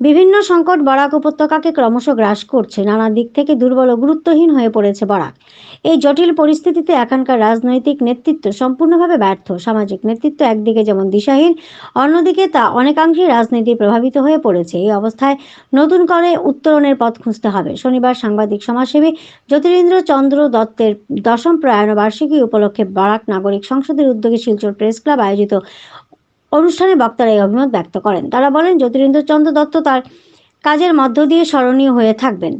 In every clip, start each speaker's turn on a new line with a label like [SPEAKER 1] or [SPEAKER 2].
[SPEAKER 1] বিভিন্ন সংকট বরাক উপত্যকাকে ক্রমশ গ্রাস করছে। নানা দিক থেকে দুর্বল ও গুরুত্বহীন হয়ে পড়েছে বরাক। এই জটিল পরিস্থিতিতে এখানকার রাজনৈতিক নেতৃত্ব সম্পূর্ণভাবে ব্যর্থ। সামাজিক নেতৃত্ব একদিকে যেমন দিশাহীন, অন্যদিকে তা অনেকাংশেই রাজনীতি প্রভাবিত হয়ে পড়েছে। এই অবস্থায় নতুন করে উত্তরণের পথ খুঁজতে হবে। শনিবার সাংবাদিক সমাজসেবী জ্যোতিরিন্দ্র চন্দ্র দত্তের দশম প্রয়াণ বার্ষিকী উপলক্ষে বরাক নাগরিক সংসদের উদ্যোগে শিলচর প্রেস ক্লাব আয়োজিত অনুষ্ঠানে বক্তারা এই অভিমত ব্যক্ত করেন। তারা বলেন জ্যোতিরিন্দ্রচন্দ্র দত্ত তার কাজের মধ্য দিয়ে স্মরণীয় হয়ে থাকবেন।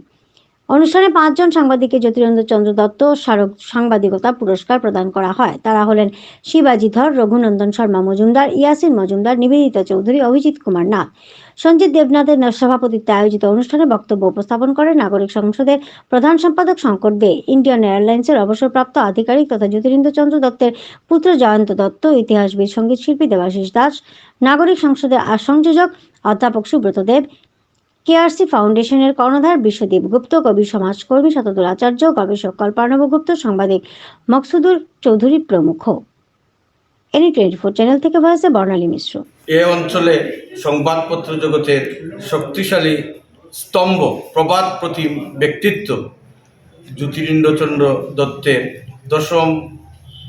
[SPEAKER 1] অনুষ্ঠানে পাঁচজন সাংবাদিককে জ্যোতিরেন্দ্র চন্দ্র দত্ত স্মারক সাংবাদিকতা পুরস্কার প্রদান করা হয়। তারা হলেন শিবাজি ধর, রঘুনন্দন শর্মা মজুমদার, ইয়াসিন মজুমদার, নিবেদিতা চৌধুরী, অভিজিৎ কুমার নাথ সঞ্জিত দেবনাথের সভাপতিত্বে আয়োজিত অনুষ্ঠানে বক্তব্য উপস্থাপন করেন নাগরিক সংসদের প্রধান সম্পাদক শঙ্কর দে। ইন্ডিয়ান এয়ারলাইন্সের অবসরপ্রাপ্ত আধিকারিক তথা জ্যোতিরিন্দ্র চন্দ্র দত্তের পুত্র জয়ন্ত দত্ত, ইতিহাসবিদ, সংগীত শিল্পী দেবাশিস দাস, নাগরিক সংসদের সংযোজক অধ্যাপক সুব্রত দেব কেআরসি ফাউন্ডেশনের কর্ণধার বিশ্বদীপ গুপ্ত, কবি সমাজকর্মী শতদুল আচার্য, গবেষক কল্পার্ণব গুপ্ত, সাংবাদিক মকসুদুর চৌধুরী প্রমুখ। এনি টোয়েন্টি ফোর চ্যানেল থেকে ভয়েসে বর্ণালী মিশ্র।
[SPEAKER 2] এ অঞ্চলে সংবাদপত্র জগতের শক্তিশালী স্তম্ভ, প্রবাদ প্রতিম ব্যক্তিত্ব জ্যোতিরিন্দ্রচন্দ্র দত্তের দশম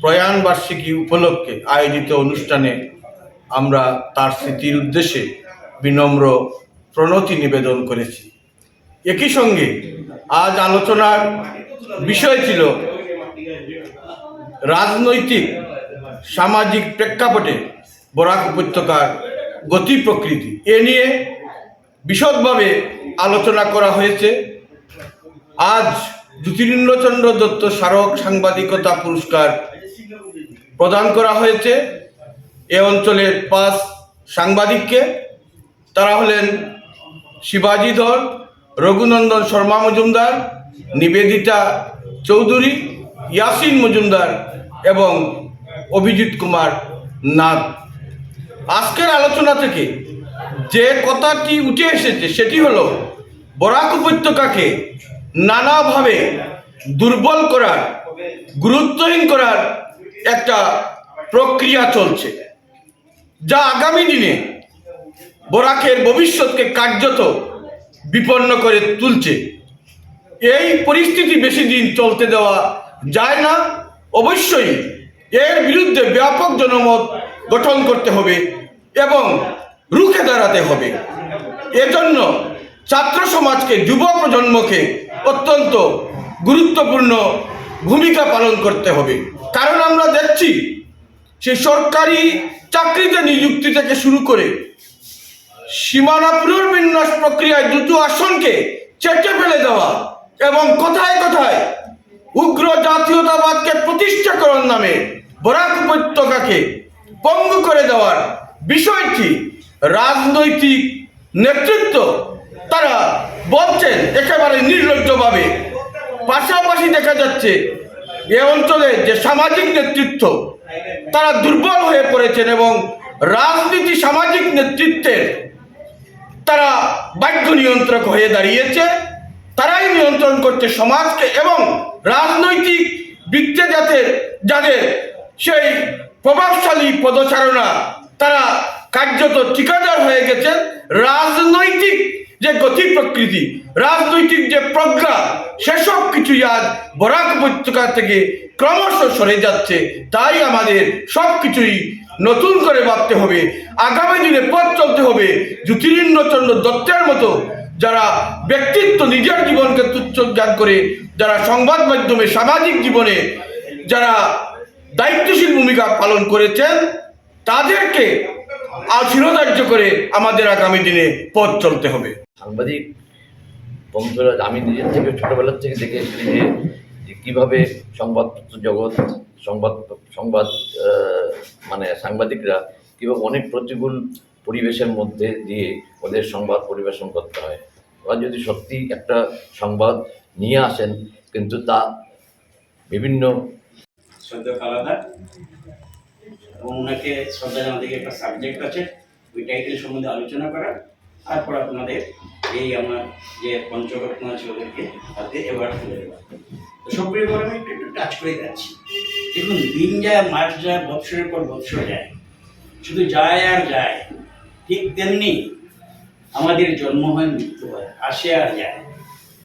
[SPEAKER 2] প্রয়াণ বার্ষিকী উপলক্ষে আয়োজিত অনুষ্ঠানে আমরা তার স্মৃতির উদ্দেশ্যে বিনম্র প্রণতি নিবেদন করেছি। একই সঙ্গে আজ আলোচনার বিষয় ছিল রাজনৈতিক, সামাজিক প্রেক্ষাপটে বরাক উপত্যকার গতি প্রকৃতি। এ নিয়ে বিশদভাবে আলোচনা করা হয়েছে। আজ জ্যোতিরিন্দ্রচন্দ্র দত্ত স্মারক সাংবাদিকতা পুরস্কার প্রদান করা হয়েছে। এ অঞ্চলের পাঁচ সাংবাদিককে। তারা হলেন শিবাজি ধর রঘুনন্দন শর্মা মজুমদার, নিবেদিতা চৌধুরী, ইয়াসিন মজুমদার এবং অভিজিৎ কুমার নাগ আজকের আলোচনা থেকে যে কথাটি উঠে এসেছে সেটি হলো, বরাক উপত্যকাকে নানাভাবে দুর্বল করার, গুরুত্বহীন করার একটা প্রক্রিয়া চলছে। যা আগামী দিনে বরাকের ভবিষ্যৎকে কার্যত বিপন্ন করে তুলছে। এই পরিস্থিতি বেশি দিন চলতে দেওয়া যায় না। অবশ্যই এর বিরুদ্ধে ব্যাপক জনমত গঠন করতে হবে এবং রুখে দাঁড়াতে হবে। এজন্য ছাত্র সমাজকে, যুব প্রজন্মকে অত্যন্ত গুরুত্বপূর্ণ ভূমিকা পালন করতে হবে। কারণ আমরা দেখছি, সে সরকারি চাকরিতে নিযুক্তি থেকে শুরু করে সীমানা পুনর্বিন্যাস প্রক্রিয়ায় দুটো আসনকে চেটে ফেলে দেওয়া এবং কোথায় কোথায় উগ্র জাতীয়তাবাদকে প্রতিষ্ঠা করার নামে বরাক উপত্যকাকে পঙ্গু করে দেওয়ার বিষয়টি রাজনৈতিক নেতৃত্ব তারা বলছেন একেবারে নির্লজ্জভাবে। পাশাপাশি দেখা যাচ্ছে এ অঞ্চলে যে সামাজিক নেতৃত্ব, তারা দুর্বল হয়ে পড়েছেন এবং রাজনীতি সামাজিক নেতৃত্বের তারা বাক্য নিয়ন্ত্রক হয়ে দাঁড়িয়েছে। তারাই নিয়ন্ত্রণ করছে সমাজকে এবং রাজনৈতিক বৃত্তে যাদের যাদের সেই প্রভাবশালী পদচারণা তারা কার্যত ঠিকাদার হয়ে গেছে। রাজনৈতিক যে গতি প্রকৃতি, রাজনৈতিক যে প্রজ্ঞা, সেসব কিছুই আজ বরাক উপত্যকা থেকে ক্রমশ সরে যাচ্ছে। তাই আমাদের সব কিছুই নতুন করে ভাবতে হবে। আগামী দিনে পথ চলতে হবে। জ্যোতিরিন্দ্রচন্দ্র দত্তের মতো যারা ব্যক্তিত্ব নিজের জীবনকে তুচ্ছ জ্ঞান করে, যারা সংবাদ মাধ্যমে সামাজিক জীবনে যারা দায়িত্বশীল ভূমিকা পালন করেছেন, তাদেরকে আর শিরোধার্য করে আমাদের আগামী দিনে পথ চলতে হবে।
[SPEAKER 3] সাংবাদিক, বন্ধুরা, আমি নিজের থেকে, ছোটবেলার থেকে দেখে এসেছি যে যে কীভাবে সংবাদপত্র জগৎ, সংবাদ সংবাদ মানে সাংবাদিকরা কীভাবে অনেক প্রতিকূল পরিবেশের মধ্যে দিয়ে ওদের সংবাদ পরিবেশন করতে হয়। ওরা যদি সত্যি একটা সংবাদ নিয়ে আসেন, কিন্তু তা বিভিন্ন
[SPEAKER 4] কালাদার এবং ওনাকে শ্রদ্ধা একটা সাবজেক্ট আছে, ওই টাইটেল সম্বন্ধে আলোচনা করা তারপর আপনাদের এই আমার যে পঞ্চরত্ন আছে ওদেরকে হাতে এবার তুলে দেওয়া তো করে আমি একটু একটু টাচ করে যাচ্ছি। দেখুন, দিন যায়, মাস যায়, বৎসরের পর বৎসর যায়। শুধু যায় আর যায়, ঠিক তেমনি আমাদের জন্ম হয়, মৃত্যু হয়, আসে আর যায়।